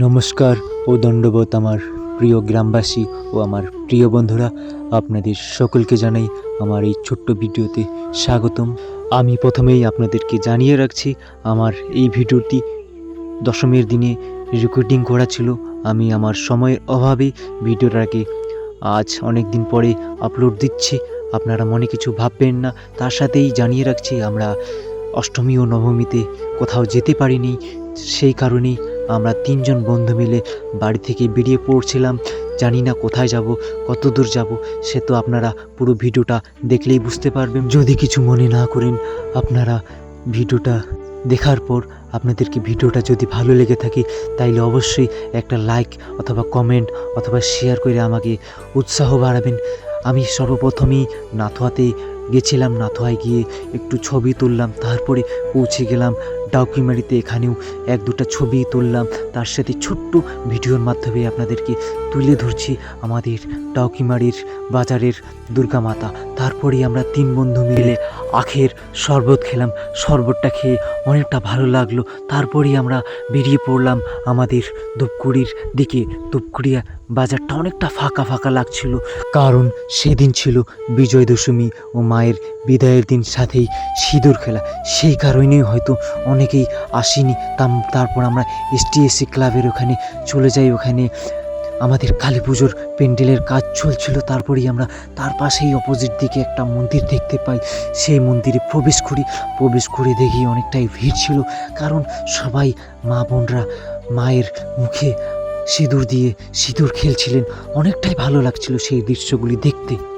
নমস্কার ও দণ্ডবোধ আমার প্রিয় গ্রামবাসী ও আমার প্রিয় বন্ধুরা, আপনাদের সকলকে জানাই আমার এই ছোট্ট ভিডিওতে স্বাগতম। আমি প্রথমেই আপনাদেরকে জানিয়ে রাখছি, আমার এই ভিডিওটি দশমীর দিনে রেকর্ডিং করা ছিল। আমি আমার সময়ের অভাবে ভিডিওটাকে আজ অনেক দিন পরে আপলোড দিচ্ছি। আপনারা মনে কিছু ভাববেন না, তার সাথেই জানিয়ে রাখছি, আমরা অষ্টমী ও নবমীতে কোথাও যেতে পারিনি, সেই কারণেই আমরা তিনজন বন্ধু মিলে বাড়ি থেকে বেরিয়ে পড়ছিলাম। জানি না কোথায় যাব, কত দূর যাব, সে তো আপনারা পুরো ভিডিওটা দেখলেই বুঝতে পারবেন। যদি কিছু মনে না করেন আপনারা ভিডিওটা দেখার পর আপনাদেরকে ভিডিওটা যদি ভালো লেগে থাকে, তাইলে অবশ্যই একটা লাইক অথবা কমেন্ট অথবা শেয়ার করে আমাকে উৎসাহ বাড়াবেন। আমি সর্বপ্রথমেই নাথুয়াতে গেছিলাম নাথোয়ায় গিয়ে একটু ছবি তুললাম, তারপরে পৌঁছে গেলাম ডাউকিমারিতে এখানেও এক দুটা ছবি তুললাম। তার সাথে ছোট্ট ভিডিওর মাধ্যমে আপনাদেরকে তুলে ধরছি আমাদের ডাউকিমারির বাজারের দুর্গা মাতা। তারপরেই আমরা তিন বন্ধু মিলে আখের শরবত খেলাম। শরবতটা খেয়ে অনেকটা ভালো লাগল। তারপরেই আমরা বেরিয়ে পড়লাম আমাদের ধূপগুড়ির দিকে। ধূপগুড়িয়া বাজারটা অনেকটা ফাঁকা ফাঁকা লাগছিল। কারণ সেদিন ছিল বিজয় দশমী ও মায়ের বিদায়ের দিন সাথেই সিঁদুর খেলা। সেই কারণেই হয়তো অনেকেই আসেনি। তারপর আমরা এসটিএসসি ক্লাবের ওখানে চলে যাই। ওখানে আমাদের কালী পুজোর প্যান্ডেলের কাজ চলছিল। তারপরেই আমরা তার পাশেই অপোজিট দিকে একটা মন্দির দেখতে পাই। সেই মন্দিরে প্রবেশ করি। প্রবেশ করে দেখি অনেকটাই ভিড় ছিল। কারণ সবাই মা বোনরা মায়ের মুখে সিঁদুর দিয়ে সিঁদুর খেলছিলেন। অনেকটাই ভালো লাগছিল সেই দৃশ্যগুলি দেখতে।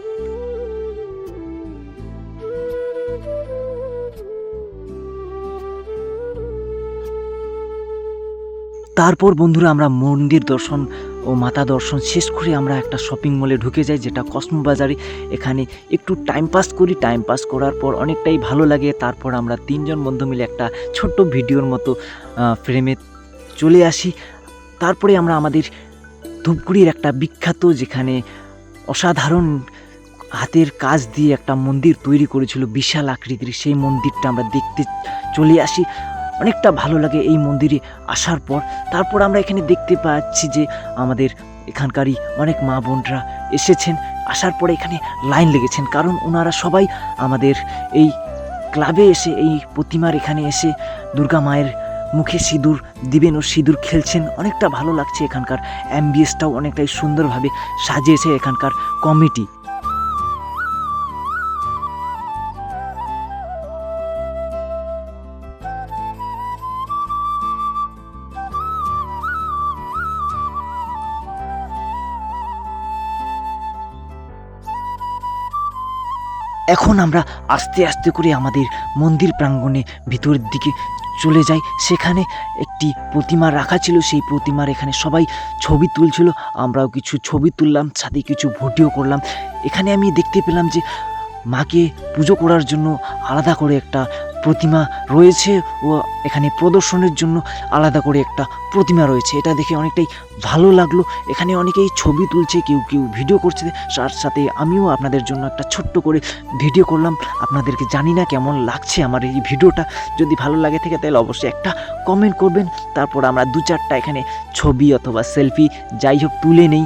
তারপর বন্ধুরা আমরা মন্দির দর্শন ও মাতা দর্শন শেষ করে আমরা একটা শপিং মলে ঢুকে যাই, যেটা কসমো বাজারে। এখানে একটু টাইম পাস করি টাইম পাস করার পর অনেকটাই ভালো লাগে। তারপর আমরা তিনজন বন্ধু মিলে একটা ছোট্ট ভিডিওর মতো ফ্রেমে চলে আসি। তারপরে আমরা আমাদের ধূপগুড়ির একটা বিখ্যাত, যেখানে অসাধারণ হাতের কাজ দিয়ে একটা মন্দির তৈরি করেছিল, বিশাল আকৃতির। সেই মন্দিরটা আমরা দেখতে চলে আসি। অনেকটা ভালো লাগে এই মন্দিরে আসার পর। তারপর আমরা এখানে দেখতে পাচ্ছি যে আমাদের এখানকারই অনেক মা বোনরা এসেছেন। আসার পরে এখানে লাইন লেগেছেন কারণ ওনারা সবাই আমাদের এই ক্লাবে এসে, এই প্রতিমার এখানে এসে দুর্গা মায়ের মুখে সিঁদুর দিবেন ও সিঁদুর খেলছেন। অনেকটা ভালো লাগছে এখানকার অ্যাম্বিয়েসটাও অনেকটাই সুন্দরভাবে সাজিয়েছে এখানকার কমিটি এখন আমরা আস্তে আস্তে করে আমাদের মন্দির প্রাঙ্গণে ভিতরের দিকে চলে যাই। সেখানে একটি প্রতিমা রাখা ছিল, সেই প্রতিমার এখানে সবাই ছবি তুলছিল। আমরাও কিছু ছবি তুললাম, সাথে কিছু ভিডিও করলাম। এখানে আমি দেখতে পেলাম যে মাকে পুজো করার জন্য আলাদা করে একটা প্রতিমা রয়েছে ও এখানে প্রদর্শনের জন্য আলাদা করে একটা প্রতিমা রয়েছে। এটা দেখে অনেকটাই ভালো লাগল। এখানে অনেকেই ছবি তুলছে, কেউ কেউ ভিডিও করছে। তার সাথে আমিও আপনাদের জন্য একটা ছোট্ট করে ভিডিও করলাম। আপনাদেরকে জানি না কেমন লাগছে আমার এই ভিডিওটা। যদি ভালো লাগে থেকে তাহলে অবশ্যই একটা কমেন্ট করবেন। তারপর আমরা দু চারটা এখানে ছবি অথবা সেলফি যাই হোক তুলে নেই।